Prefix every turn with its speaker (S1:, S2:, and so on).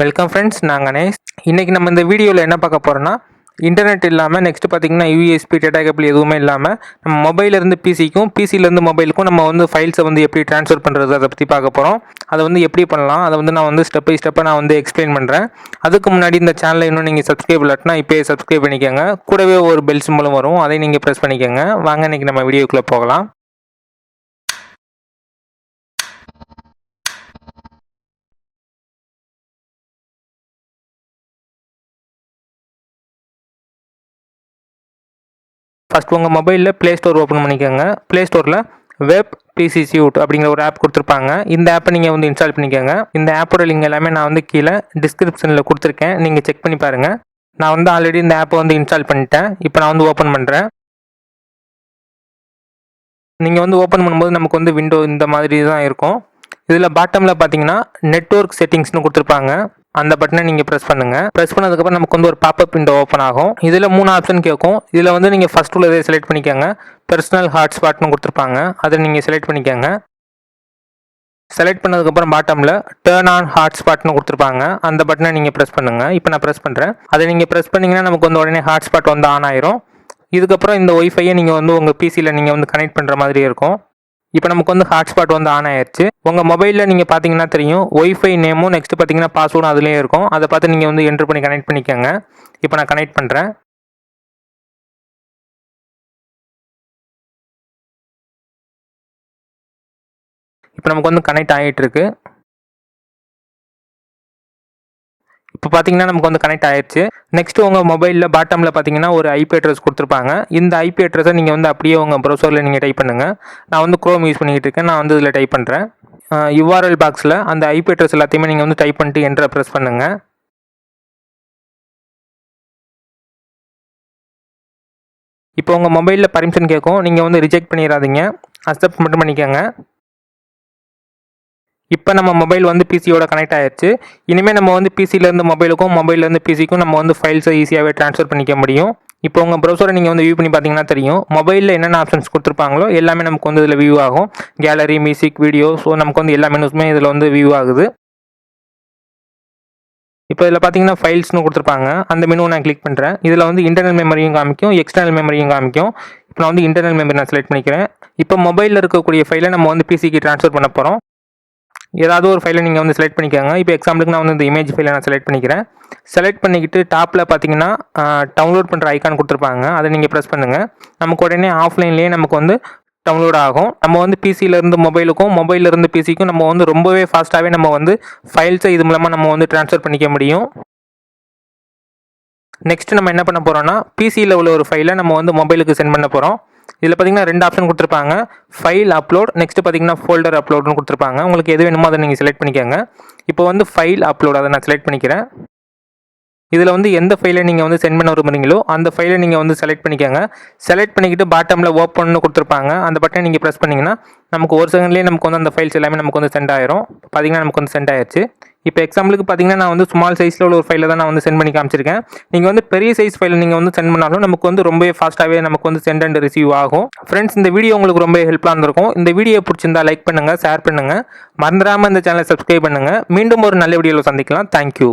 S1: Welcome friends நாங்கள் கணேஷ். இன்றைக்கி நம்ம இந்த வீடியோவில் என்ன பார்க்க போகிறோன்னா இன்டர்நெட் இல்லாமல் நெக்ஸ்ட் பார்த்தீங்கன்னா யூஎஸ்பி டேட்டா கேபிள் எதுவுமே இல்லாமல் நம்ம மொபைலேருந்து பிசிக்கும் பிசிலேருந்து மொபைலுக்கும் நம்ம வந்து ஃபைல்ஸை வந்து எப்படி ட்ரான்ஸ்ஃபர் பண்ணுறது அதை பற்றி பார்க்க போகிறோம் அதை வந்து எப்படி பண்ணலாம் அதை வந்து நான் வந்து ஸ்டெப் பை ஸ்டெப்பாக நான் வந்து எக்ஸ்பிளைன் பண்ணுறேன் அதுக்கு முன்னாடி இந்த சேனலை இன்னும் நீங்கள் சப்ஸ்கிரைப் இல்லாட்டினா இப்போயே சப்ஸ்கிரைப் பண்ணிக்கோங்க. கூடவே ஒரு பெல் சிம்பலும் வரும். அதை நீங்கள் ப்ரெஸ் பண்ணிக்கோங்க. வாங்க இன்றைக்கி நம்ம வீடியோக்குள்ளே போகலாம். ஃபஸ்ட் உங்கள் மொபைலில் ப்ளே ஸ்டோர் ஓப்பன் பண்ணிக்கோங்க. ப்ளே ஸ்டோரில் வெப் பிசிசியூட் அப்படிங்கிற ஒரு ஆப் கொடுத்துருப்பாங்க. இந்த ஆப்பை நீங்கள் வந்து இன்ஸ்டால் பண்ணிக்கோங்க. இந்த ஆப்போட லிங்க் எல்லாமே நான் வந்து கீழே டிஸ்கிரிப்ஷனில் கொடுத்துருக்கேன். நீங்கள் செக் பண்ணி பாருங்கள் நான் வந்து ஆல்ரெடி இந்த ஆப்பை வந்து இன்ஸ்டால் பண்ணிட்டேன். இப்போ நான் வந்து ஓப்பன் பண்ணுறேன் நீங்கள் வந்து ஓப்பன் பண்ணும்போது நமக்கு வந்து விண்டோ இந்த மாதிரி தான் இருக்கும். இதில் பாட்டமில் பார்த்தீங்கன்னா நெட்வொர்க் செட்டிங்ஸ்னு கொடுத்துருப்பாங்க. அந்த பட்டனை நீங்கள் ப்ரெஸ் பண்ணுங்கள் ப்ரெஸ் பண்ணதுக்கப்புறம் நமக்கு வந்து ஒரு பாப்அப் விண்டோ ஓப்பன் ஆகும். இதில் மூணு ஆப்ஷன் கேட்கும் இதில் வந்து நீங்கள் ஃபஸ்ட் உள்ளதே செலக்ட் பண்ணிக்கோங்க. பர்சனல் ஹாட்ஸ்பாட்னு கொடுத்துருப்பாங்க. அதை நீங்கள் செலக்ட் பண்ணிக்கோங்க. செலக்ட் பண்ணதுக்கப்புறம் பாட்டமில் டேர்ன் ஆன் ஹாட்ஸ்பாட்னு கொடுத்துருப்பாங்க. அந்த பட்டனை நீங்கள் ப்ரெஸ் பண்ணுங்கள் இப்போ நான் ப்ரெஸ் பண்ணுறேன் அதை நீங்கள் ப்ரெஸ் பண்ணிங்கன்னா நமக்கு வந்து உடனே ஹாட்ஸ்பாட் வந்து ஆன் ஆயிரும். இதுக்கப்புறம் இந்த ஒய்ஃபையை நீங்கள் வந்து உங்கள் பிசியில் நீங்கள் வந்து கனெக்ட் பண்ணுற மாதிரி இருக்கும். இப்போ நமக்கு வந்து ஹாட்ஸ்பாட் வந்து ஆன் ஆயிடுச்சு உங்கள் மொபைலில் நீங்கள் பார்த்தீங்கன்னா தெரியும் ஒய்ஃபை நேமும் நெக்ஸ்ட் பார்த்தீங்கன்னா பாஸ்வேர்டும் அதுலேயே இருக்கும். அதை பார்த்து நீங்கள் வந்து என்ட்ரு பண்ணி கனெக்ட் பண்ணிக்கோங்க. இப்போ நான் கனெக்ட் பண்ணுறேன் இப்போ நமக்கு வந்து கனெக்ட் ஆகிட்டு இருக்கு இப்போ பார்த்தீங்கன்னா நமக்கு வந்து கனெக்ட் ஆயிடுச்சு நெக்ஸ்ட் உங்கள் மொபைலில் பாட்டமில் பார்த்தீங்கன்னா ஒரு ஐபி அட்ரஸ் கொடுத்துருப்பாங்க. இந்த ஐபி அட்ரஸை நீங்கள் வந்து அப்படியே உங்கள் ப்ரௌசரில் நீங்கள் டைப் பண்ணுங்கள் நான் வந்து க்ரோம் யூஸ் பண்ணிக்கிட்டு இருக்கேன். நான் வந்து இதில் டைப் பண்ணுறேன் யூஆர்எல் பாக்ஸில் அந்த ஐபி அட்ரஸ் எல்லாத்தையுமே நீங்கள் வந்து டைப் பண்ணிட்டு என்ட்ரை ப்ரெஸ் பண்ணுங்கள் இப்போ உங்கள் மொபைலில் பர்மிஷன் கேட்கும். நீங்கள் வந்து ரிஜெக்ட் பண்ணிடாதீங்க அக்செப்ட் மட்டும் பண்ணிக்கோங்க. இப்போ நம்ம மொபைல் வந்து பிசியோட கனெக்ட் ஆயிடுச்சு இனிமேல் நம்ம வந்து பிசிலேருந்து மொபைலுக்கும் மொபைல்லேருந்து பிசிக்கும் நம்ம வந்து ஃபைல்ஸை ஈஸியாகவே ட்ரான்ஸ்ஃபர் பண்ணிக்க முடியும். இப்போ உங்கள் ப்ரௌசரை நீங்கள் வந்து வியூ பண்ணி பார்த்தீங்கன்னா தெரியும். மொபைலில் என்னென்ன ஆப்ஷன்ஸ் கொடுத்துருப்பாங்களோ எல்லாமே நமக்கு வந்து இதில் வியூ ஆகும். கேலரி மியூசிக் வீடியோ ஸோ நமக்கு வந்து எல்லா மெனுஸுமே இதில் வந்து வியூ ஆகுது. இப்போ இதில் பார்த்தீங்கன்னா ஃபைல்ஸ்னு கொடுத்துருப்பாங்க. அந்த மெனுவை நான் கிளிக் பண்ணுறேன் இதில் வந்து இன்டர்னல் மெமரியும் காமிக்கும் எக்ஸ்டர்னல் மெமரியும் காமிக்கும். இப்போ நான் வந்து இன்டர்னல் மெமரி நான் செலக்ட் பண்ணிக்கிறேன். இப்போ மொபைலில் இருக்கக்கூடிய ஃபைலை நம்ம வந்து பிசிக்கு ட்ரான்ஸ்ஃபர் பண்ண போகிறோம் ஏதாவது ஒரு ஃபைலை நீங்கள் வந்து செலக்ட் பண்ணிக்கோங்க. இப்போ எக்ஸாம்பிளுக்கு நான் வந்து இந்த இமேஜ் ஃபைலை நான் செலக்ட் பண்ணிக்கிறேன். செலக்ட் பண்ணிக்கிட்டு டாப்பில் பார்த்தீங்கன்னா டவுன்லோட் பண்ணுற ஐக்கான் கொடுத்துருப்பாங்க. அதை நீங்கள் ப்ரெஸ் பண்ணுங்கள் நமக்கு உடனே ஆஃப்லைன்லேயே நமக்கு வந்து டவுன்லோட் ஆகும். நம்ம வந்து பிசியிலேருந்து மொபைலுக்கும் மொபைலிருந்து பிசிக்கும் நம்ம வந்து ரொம்பவே ஃபாஸ்ட்டாகவே நம்ம வந்து ஃபைல்ஸை இது மூலமாக நம்ம வந்து ட்ரான்ஸ்ஃபர் பண்ணிக்க முடியும். நெக்ஸ்ட் நம்ம என்ன பண்ண போகிறோம்னா பிசியில் உள்ள ஒரு ஃபைலை நம்ம வந்து மொபைலுக்கு சென்ட் பண்ண போகிறோம் இதில் பார்த்தீங்கன்னா ரெண்டு ஆப்ஷன் கொடுத்துருப்பாங்க. ஃபைல் அப்லோட் நெக்ஸ்ட் பார்த்தீங்கன்னா ஃபோல்டர் அப்லோட்னு கொடுத்துருப்பாங்க. உங்களுக்கு எது வேணுமோ அதை நீங்கள் செலக்ட் பண்ணிக்கோங்க. இப்போ வந்து ஃபைல் அப்லோட் அதை நான் செலக்ட் பண்ணிக்கிறேன். இதில் வந்து எந்த ஃபைலை நீங்கள் வந்து சென்ட் பண்ண விரும்புறீங்களோ அந்த ஃபைலை நீங்கள் வந்து செலக்ட் பண்ணிக்கோங்க. செலக்ட் பண்ணிக்கிட்டு பாட்டமில் ஓப்பன்னு கொடுத்துருப்பாங்க. அந்த பட்டனை நீங்கள் ப்ரெஸ் பண்ணிங்கன்னா நமக்கு ஒரு செகண்ட்லேயே நமக்கு வந்து அந்த ஃபைல்ஸ் எல்லாமே நமக்கு வந்து சென்ட் ஆயிரும். பார்த்தீங்கன்னா நமக்கு வந்து சென்ட் ஆயிடுச்சு இப்போ எக்ஸாம்பிளுக்கு பார்த்தீங்கன்னா நான் வந்து ஸ்மால் சைஸில் உள்ள ஒரு ஃபைலை தான் நான் வந்து சென்ட் பண்ணி காமிச்சிருக்கேன். நீங்கள் வந்து பெரிய சைஸ் ஃபைலை நீங்கள் வந்து சென்ட் பண்ணாலும் நமக்கு வந்து ரொம்பவே ஃபாஸ்ட்டாகவே நமக்கு வந்து சென்ட் அண்ட் ரிசீவ் ஆகும். ஃப்ரெண்ட்ஸ் இந்த வீடியோ உங்களுக்கு ரொம்ப ஹெல்ப்ஃபுல்லாக இருந்திருக்கும். இந்த வீடியோ பிடிச்சிருந்தா லைக் பண்ணுங்கள் ஷேர் பண்ணுங்கள் மறந்துடாமல் இந்த சேனலை சப்ஸ்கிரைப் பண்ணுங்கள் மீண்டும் ஒரு நல்ல வீடியோவில் சந்திக்கலாம். தேங்க்யூ